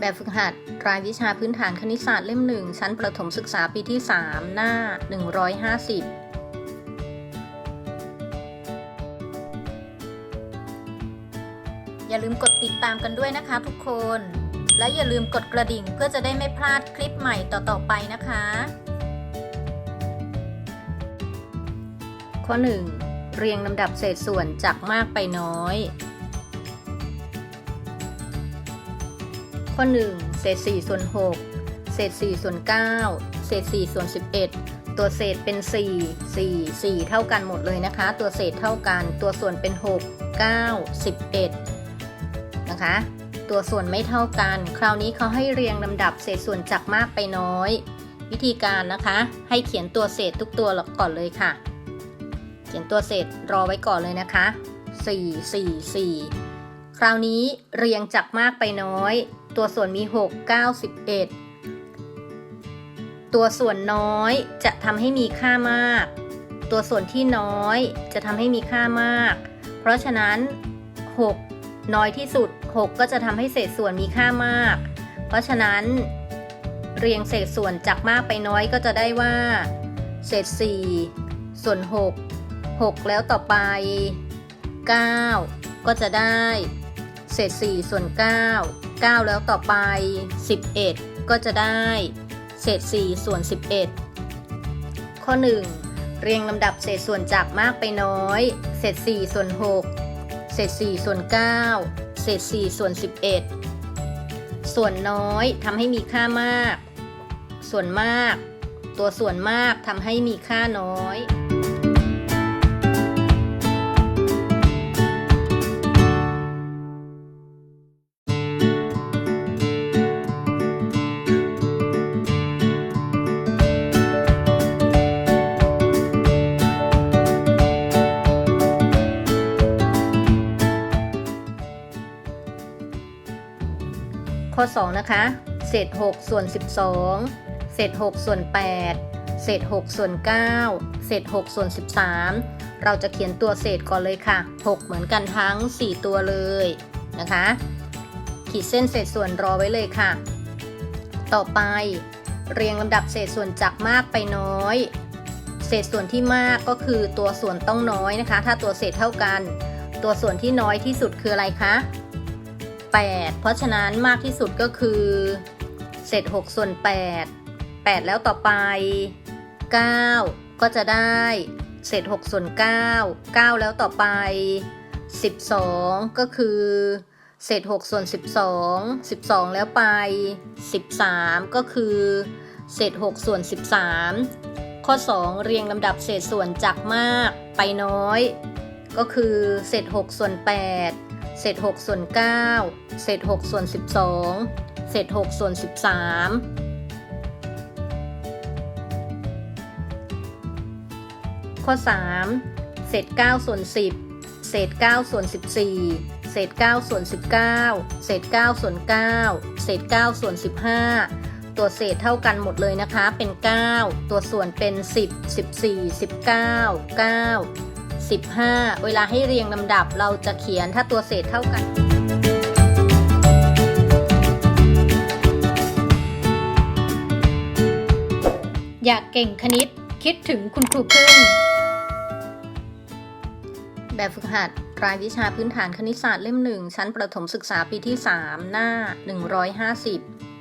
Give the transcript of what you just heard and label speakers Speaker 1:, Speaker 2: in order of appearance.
Speaker 1: แบบฝึกหัด รายวิชาพื้นฐานคณิตศาสตร์เล่มหนึ่งชั้นประถมศึกษาปีที่ 3 หน้า 150 อย่าลืมกดติดตามกันด้วยนะคะทุกคน และอย่าลืมกดกระดิ่งเพื่อจะได้ไม่พลาดคลิปใหม่ต่อ ๆ ไปนะคะ ข้อ 1 เรียงลำดับเศษส่วนจากมากไปน้อย ข้อ 1 เศษ4ส่วน6เศษ4ส่วน9เศษ4ส่วน11 ตัวเศษเป็น 4 4 4 เท่ากันหมดเลยนะคะ ตัวเศษเท่ากัน ตัวส่วนเป็น 6 9 11 นะคะ ตัวส่วนไม่เท่ากัน คราวนี้เขาให้เรียงลำดับเศษส่วนจากมากไปน้อย วิธีการนะคะ ให้เขียนตัวเศษทุกตัวก่อนเลยค่ะ เขียนตัวเศษรอไว้ก่อนเลยนะคะ 4 4 4คราวนี้เรียงจากมากไปน้อย ตัวส่วนมี 6 9 11ตัวส่วนน้อยจะทำให้มีค่ามาก ตัวส่วนที่น้อยจะทำให้มีค่ามาก เพราะฉะนั้น 6 น้อยที่สุด 6 ก็จะทำให้เศษส่วนมีค่ามาก เพราะฉะนั้น เรียงเศษส่วนจากมากไปน้อยก็จะได้ว่า เศษ 4 ส่วน 6 6 แล้วต่อไป 9 ก็จะได้เศษ4ส่วน 9 9 แล้วต่อไป 11 ก็จะได้เศษ 4 ส่วน 11 ข้อ 1 เรียงลำดับเศษส่วนจากมากไปน้อย เศษ 4 ส่วน 6 เศษ 4 ส่วน 9 เศษ 4 ส่วน 11 ส่วนน้อยทำให้มีค่ามาก ส่วนมาก ตัวส่วนมากทำให้มีค่าน้อย ข้อ 2 นะคะ เศษ 6 ส่วน 12 เศษ 6 ส่วน 8 เศษ 6 ส่วน 9 เศษ 6 ส่วน 13 เราจะเขียนตัวเศษก่อนเลยค่ะ 6 เหมือนกันทั้ง 4 ตัวเลยนะคะ ขีดเส้นเศษส่วนรอไว้เลยค่ะ ต่อไป เรียงลำดับเศษส่วนจากมากไปน้อย เศษส่วนที่มากก็คือตัวส่วนต้องน้อยนะคะ ถ้าตัวเศษเท่ากัน ตัวส่วนที่น้อยที่สุดคืออะไรคะ 8 เพราะฉะนั้นมากที่สุดก็คือ เศษ 6 ส่วน 8 8 แล้วต่อไป 9 ก็จะได้ เศษ 6 ส่วน 9 9 แล้วต่อไป 12 ก็คือ เศษ 6 ส่วน 12 12 แล้วไป 13 ก็คือ เศษ 6 ส่วน 13 ข้อ 2 เรียงลำดับเศษส่วนจากมากไปน้อย ก็คือเศษ6ส่วน8เศษ6ส่วน9เศษ6ส่วน12เศษ6ส่วน13 ข้อ 3 เศษ9ส่วน10 เศษ9ส่วน14 เศษ9ส่วน19 เศษ9ส่วน9เศษ9ส่วน15ตัวเศษเท่ากันหมดเลยนะคะ เป็น 9 ตัวส่วนเป็น 10 14 19 9 15 เวลาให้เรียงลำดับเราจะเขียนถ้าตัวเศษเท่ากัน อยากเก่งคณิตคิดถึงคุณครูพึ่งแบบฝึกหัดรายวิชาพื้นฐานคณิตศาสตร์เล่มหนึ่งชั้นประถมศึกษาปีที่ 3 หน้า 150